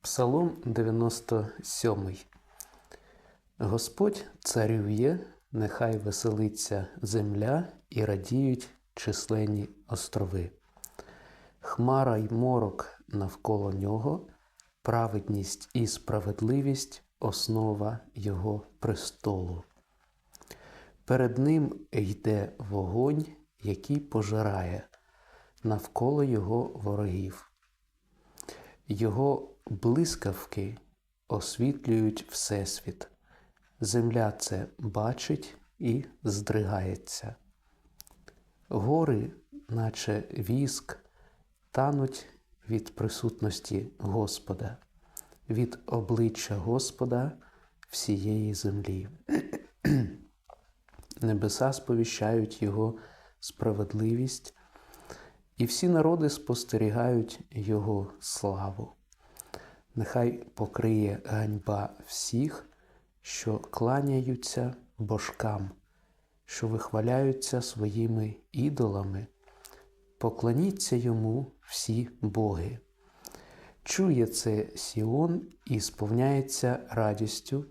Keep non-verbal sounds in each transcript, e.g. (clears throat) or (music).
Псалом 97. Господь царює, нехай веселиться земля і радіють численні острови. Хмара й морок навколо нього, праведність і справедливість основа Його престолу. Перед ним йде вогонь, який пожирає навколо його ворогів. Його блискавки освітлюють Всесвіт. Земля це бачить і здригається. Гори, наче віск, тануть від присутності Господа, від обличчя Господа всієї землі. (clears throat) Небеса сповіщають Його справедливість, і всі народи спостерігають Його славу. Нехай покриє ганьба всіх, що кланяються божкам, що вихваляються своїми ідолами, поклоніться йому всі боги. Чує це Сіон і сповняється радістю,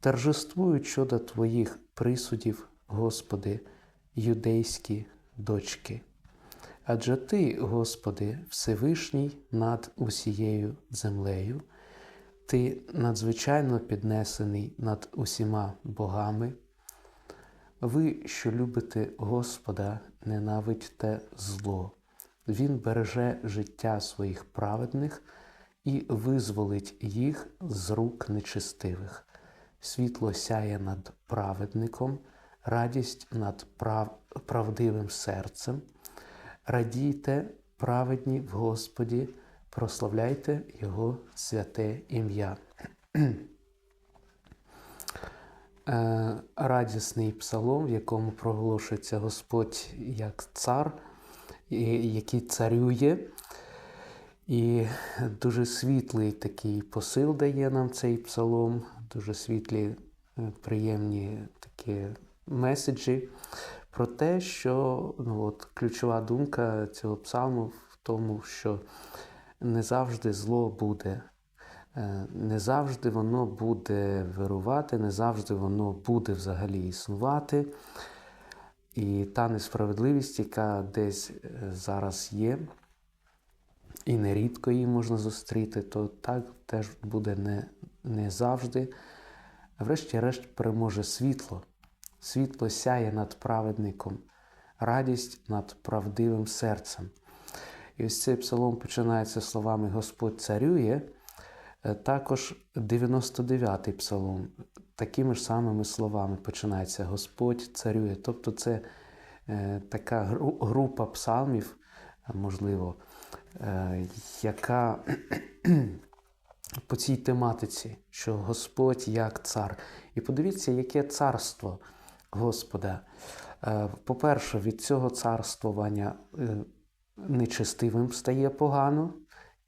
торжествують щодо Твоїх присудів, Господи, юдейські дочки. Адже Ти, Господи, Всевишній над усією землею, Ти надзвичайно піднесений над усіма богами. Ви, що любите Господа, ненавидьте зло. Він береже життя своїх праведних і визволить їх з рук нечестивих. Світло сяє над праведником, радість над прав... правдивим серцем. Радійте, праведні в Господі, прославляйте Його святе ім'я. Е, Радісний псалом, в якому проголошується Господь як цар, який царює. І дуже світлий такий посил дає нам цей псалом, дуже світлі, е, приємні такі меседжі про те, що ну, от, ключова думка цього псалму в тому, що не завжди зло буде, е, не завжди воно буде вирувати, не завжди воно буде взагалі існувати. І та несправедливість, яка десь е, зараз є, і нерідко її можна зустріти, то так теж буде не, не завжди. Врешті-решт переможе світло. Світло сяє над праведником, радість над правдивим серцем. І ось цей псалом починається словами Господь царює. Також 99-й псалом такими ж самими словами починається Господь царює. Тобто це е, така група псалмів, можливо, е, яка (clears throat) по цій тематиці, що Господь як цар. І подивіться, яке царство Господа. Е, по-перше, від цього царствування нечестивим стає погано,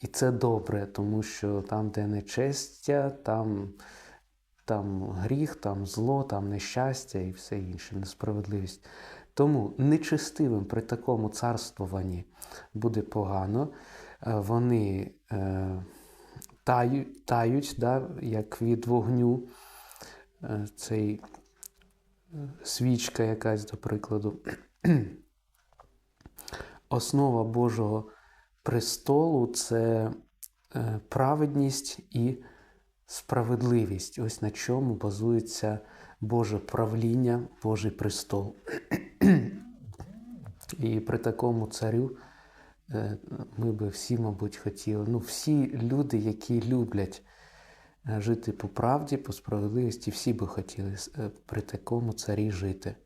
і це добре, тому що там, де нечестя, там там гріх, там зло, там нещастя і все інше, несправедливість. Тому нечестивим при такому царствуванні буде погано. Е, вони е, тають, тають да, як від вогню, е, цей свічка якась, до прикладу. (clears throat) Основа Божого престолу це праведність і справедливість. Ось на чому базується Боже правління, Божий престол. (clears throat) І при такому царю е, ми би всі, мабуть, хотіли. Ну, всі люди, які люблять е, жити по правді, по справедливості, всі би хотіли е, при такому царі жити.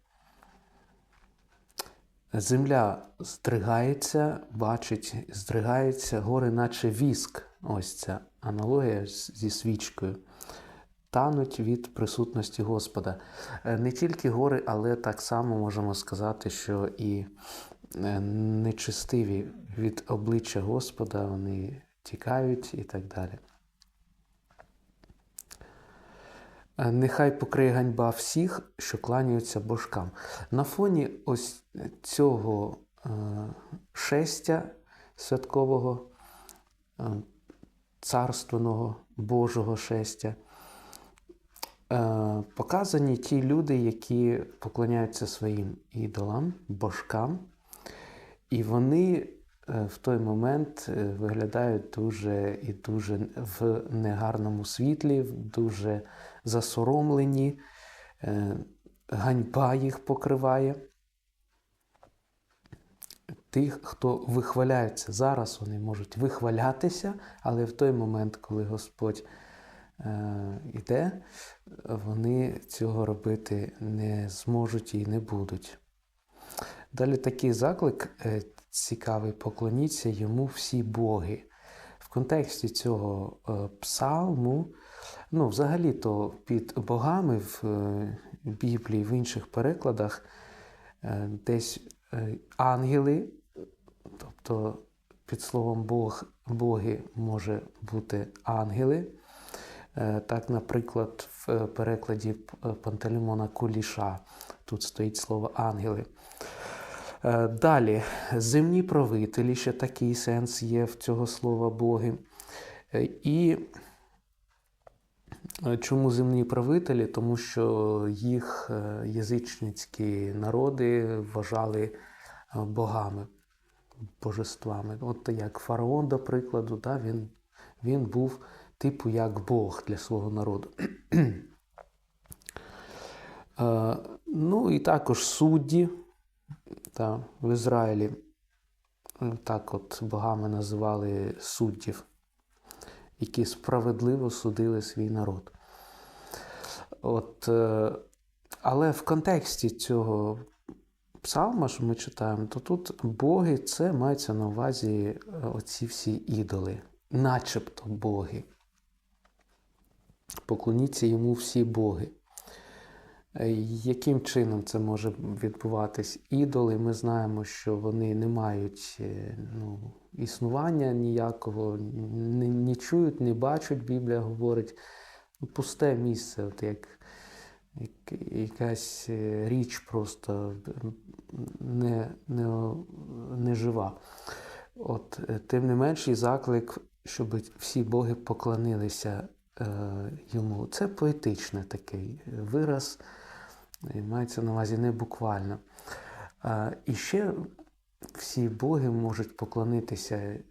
Земля здригається, бачить, здригається, гори, наче віск. Ось ця аналогія зі свічкою. Тануть від присутності Господа. Е, не тільки гори, але так само можемо сказати, що і е, нечистиві від обличчя Господа, вони тікають і так далі. Е, нехай покриє ганьба всіх, що кланяються божкам. На фоні ось цього шестя святкового царственного Божого шестя. Е, Показані ті люди, які поклоняються своїм ідолам, божкам, і вони е, в той момент е, виглядають дуже і дуже в негарному світлі, в дуже засоромлені, е, ганьба їх покриває. Тих, хто вихваляється зараз, вони можуть вихвалятися, але в той момент, коли Господь е, йде, вони цього робити не зможуть і не будуть. Далі такий заклик е, цікавий, поклоніться йому всі боги. Контексті цього е, псалму, ну, взагалі-то під богами в е, Біблії, в інших перекладах, е, десь ангели, тобто під словом Бог, боги може бути ангели. Так, наприклад, в перекладі Пантелеймона Куліша тут стоїть слово ангели. Е, Далі, земні правителі, ще такий сенс є в цього слова боги. Е, І е, чому земні правителі? Тому що їх язичницькі народи вважали богами, божествами. От як фараон, до прикладу, да, він, він був типу як Бог для свого народу. Ну і також судді та, в Ізраїлі. Так от богами називали суддів, які справедливо судили свій народ. От, е, але в контексті цього псалма, що ми читаємо, то тут боги це мається на увазі е, оці всі ідоли, начебто боги. Поклоніться йому всі боги. Е, Яким чином це може відбуватись? Ідоли, ми знаємо, що вони не мають е, ну, існування ніякого, не, не чують, не бачать, Біблія говорить. Пусте місце, от як, як якась е, річ просто не, не, не жива. От, тим не менш, і заклик, щоб всі боги поклонилися е, йому. Це поетичний такий вираз, і мається на увазі не буквально. І ще всі боги можуть поклонитися е,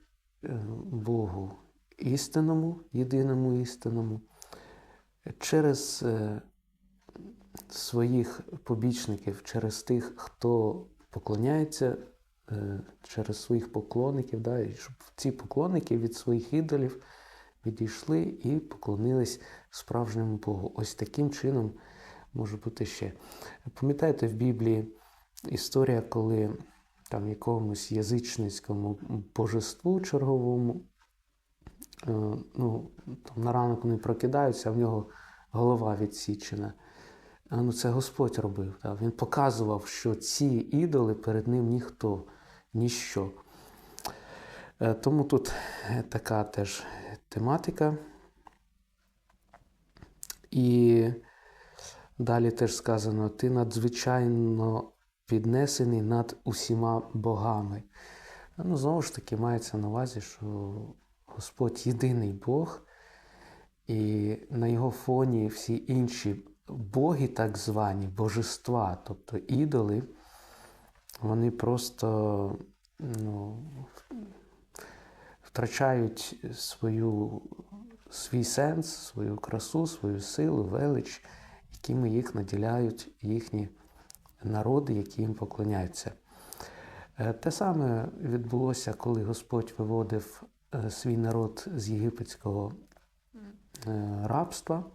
Богу істинному, єдиному істинному, через е, своїх побічників, через тих, хто поклоняється, е, через своїх поклонників, да, і щоб ці поклонники від своїх ідолів відійшли і поклонились справжньому Богу. Ось таким чином може бути ще. Пам'ятаєте в Біблії історія, коли там якомусь язичницькому божеству черговому, е, ну, там на ранок вони прокидаються, а в нього голова відсічена. Ну, це Господь робив. Так? Він показував, що ці ідоли перед ним ніхто, ніщо. Е, Тому тут е, така теж тематика. І далі теж сказано: ти надзвичайно піднесений над усіма богами. Ну, знову ж таки, мається на увазі, що Господь єдиний Бог, і на його фоні всі інші боги, так звані, божества, тобто ідоли, вони просто ну, втрачають свою, свій сенс, свою красу, свою силу, велич, якими їх наділяють їхні народи, які їм поклоняються. Е, Те саме відбулося, коли Господь виводив е, свій народ з єгипетського е, рабства.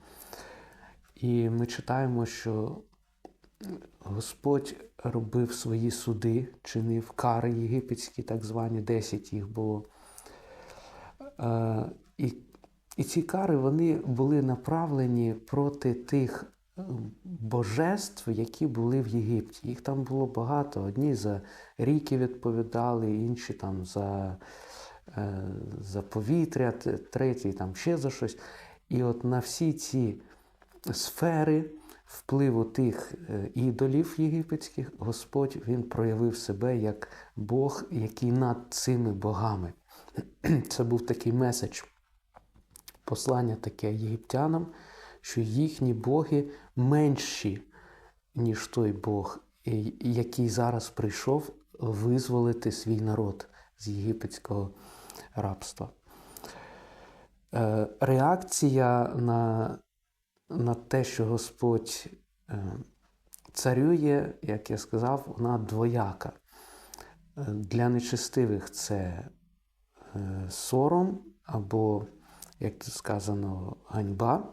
І ми читаємо, що Господь робив свої суди, чинив кари єгипетські, так звані, 10 їх було. І, і ці кари вони були направлені проти тих божеств, які були в Єгипті. Їх там було багато. Одні за ріки відповідали, інші там за, е, за повітря, треті там ще за щось. І от на всі ці сфери впливу тих е, ідолів єгипетських, Господь він проявив себе як Бог, який над цими богами. Це був такий меседж послання таке єгиптянам, що їхні боги менші, ніж той Бог, який зараз прийшов визволити свій народ з єгипетського рабства. Е, Реакція на, на те, що Господь е, царює, як я сказав, вона двояка. Е, Для нечестивих це сором або, як тут сказано, ганьба.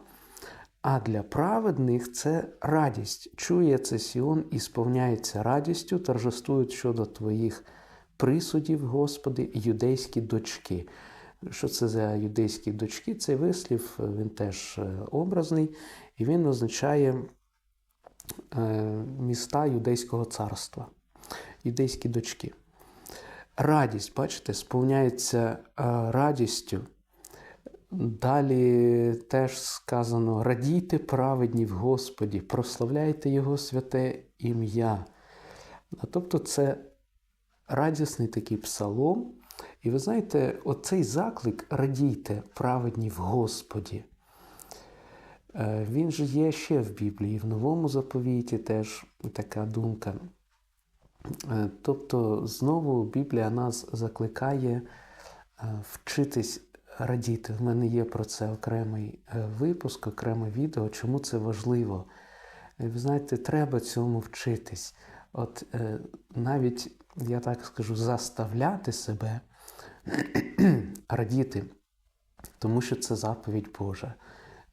А для праведних це радість. Чує це Сіон і сповняється радістю, торжествують щодо твоїх присудів, Господи, юдейські дочки. Що це за юдейські дочки? Цей вислів він теж е, образний, і він означає е, міста Юдейського царства, юдейські дочки. Радість, бачите, сповняється е, радістю. Далі теж сказано: радійте праведні в Господі, прославляйте Його святе ім'я. Тобто це радісний такий псалом. І ви знаєте, оцей заклик радійте праведні в Господі. Е, Він же є ще в Біблії, в новому заповіті теж така думка. Е, Тобто, знову Біблія нас закликає е, вчитись радіти. В мене є про це окремий е, випуск, окреме відео, чому це важливо. Е, Ви знаєте, треба цьому вчитись. От е, навіть, я так скажу, заставляти себе (clears throat) радіти, тому що це заповідь Божа,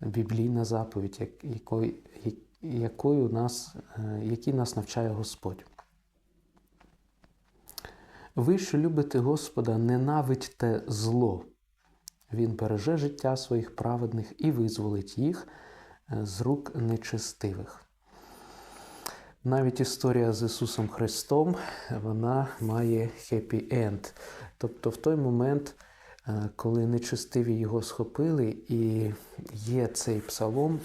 біблійна заповідь, як- якою, якою нас, якій нас навчає Господь. Ви, що любите Господа, ненавидьте зло. Він береже життя своїх праведних і визволить їх е, з рук нечестивих. Навіть історія з Ісусом Христом вона має end. Тобто, в той момент, е, коли нечестиві його схопили, і є цей псалом,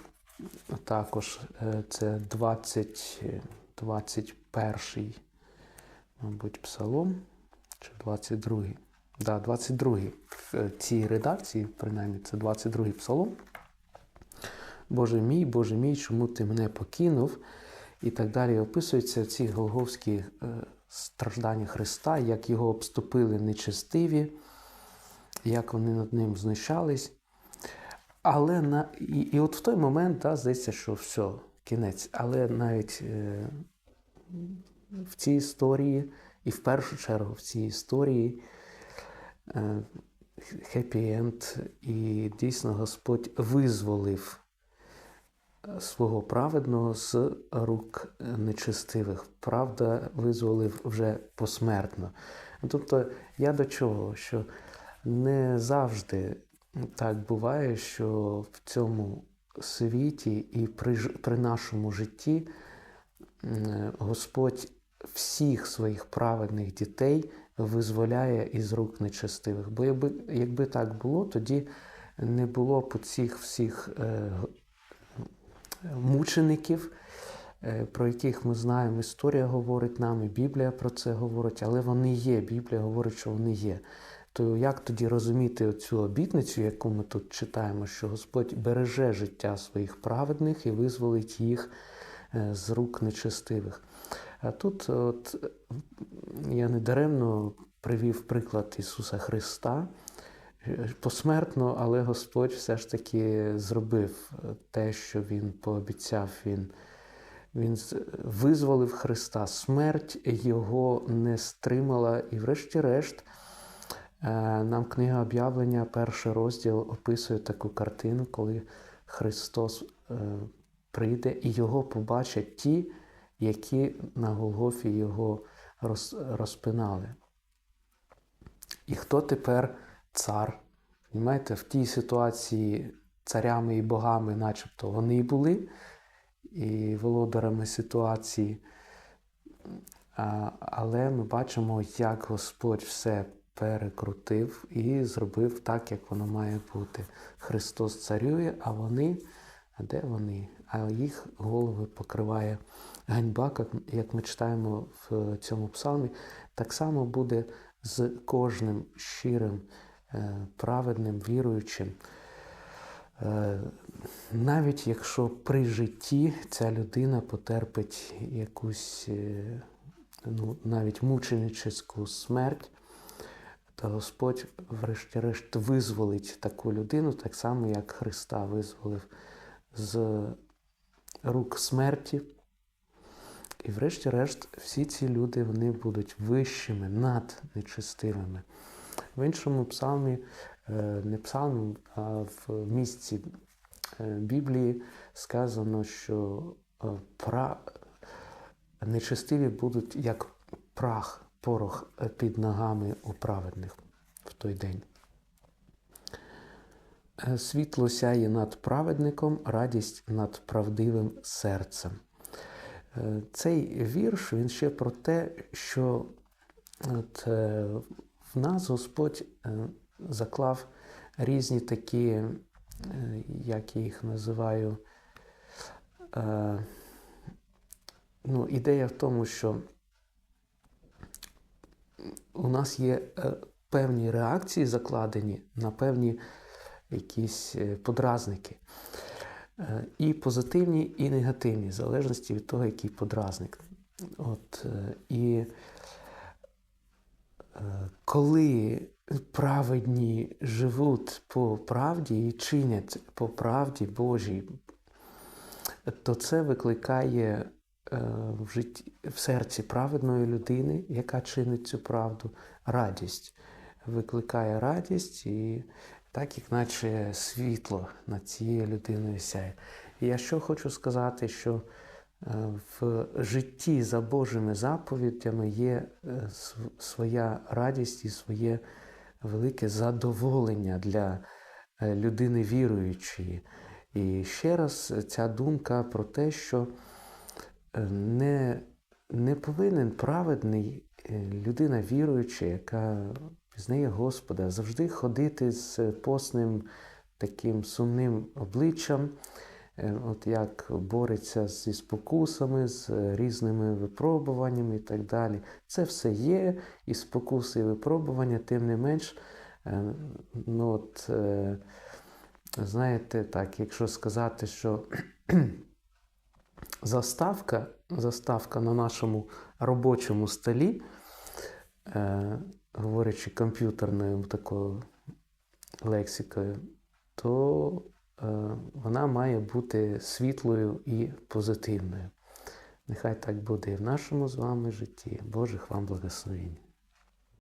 також е, це 20, е, 21, мабуть, псалом, чи 22. Да, 22 в цій редакції, принаймні, це 22-й псалом. Боже мій, Боже мій, чому ти мене покинув? І так далі описуються ці голговські е, страждання Христа, як його обступили нечестиві, як вони над ним знущались. Але на, і, і от в той момент да, здається, що все, кінець. Але навіть е, в цій історії, і в першу чергу в цій історії е, хеппі-енд, і дійсно Господь визволив свого праведного з рук нечестивих. Правда, визволив вже посмертно. Тобто, я до чого? Що не завжди так буває, що в цьому світі і при, при нашому житті Господь всіх своїх праведних дітей визволяє із рук нечестивих. Бо якби, якби так було, тоді не було б цих всіх е, мучеників, е, про яких ми знаємо, історія говорить нам, і Біблія про це говорить, але вони є. Біблія говорить, що вони є. То як тоді розуміти цю обітницю, яку ми тут читаємо, що Господь береже життя своїх праведних і визволить їх е, з рук нечестивих? А тут от, я недаремно привів приклад Ісуса Христа. Е, Посмертно, але Господь все ж таки зробив е, те, що Він пообіцяв. Він, він визволив Христа. Смерть його не стримала. І, врешті-решт, е, нам книга об'явлення, перший розділ описує таку картину, коли Христос е, прийде і його побачать ті, які на Голгофі його роз- розпинали. І хто тепер цар? Понимаєте, в тій ситуації царями і богами, начебто, вони були, і володарами ситуації. Але ми бачимо, як Господь все перекрутив і зробив так, як воно має бути. Христос царює, а вони, де вони? А їх голови покриває ганьба, як- ми читаємо в цьому псалмі. Так само буде з кожним щирим, е, праведним, віруючим. е, навіть якщо при житті ця людина потерпить якусь е, ну, навіть мученическу смерть, то Господь, врешті-решт, визволить таку людину, так само, як Христа визволив з рук смерті. І врешті-решт, всі ці люди вони будуть вищими над нечестивими. В іншому псалмі, е, не псалмі, а в місці е, Біблії сказано, що е, пра... нечестиві будуть як прах, порох під ногами у праведних в той день. Світло сяє над праведником, радість над правдивим серцем. Е, Цей вірш він ще про те, що от, е, в нас Господь е, заклав різні такі, як я їх називаю, ну, ідея в тому, що у нас є певні реакції закладені на певні якісь подразники. І позитивні, і негативні, в залежності від того, який подразник. От, е, і е, коли праведні живуть по правді і чинять по правді Божій, то це викликає е, в житті, в серці праведної людини, яка чинить цю правду, радість. Викликає радість і так, як наче світло над цією людиною сяє. І я що хочу сказати, що е, в житті за Божими заповідями є е, своя радість і своє велике задоволення для е, людини віруючої. І ще раз ця думка про те, що не, не повинен праведний людина віруюча, яка пізнає Господа, завжди ходити з постним таким сумним обличчям, е, от як бореться зі спокусами, з різними випробуваннями і так далі. Це все є, і спокуси, і випробування, тим не менш, е, ну от, е, знаєте, так, якщо сказати, що (clears throat) заставка, заставка на нашому робочому столі, говорячи комп'ютерною такою лексикою, то е, вона має бути світлою і позитивною. Нехай так буде і в нашому з вами житті. Божих вам благословень.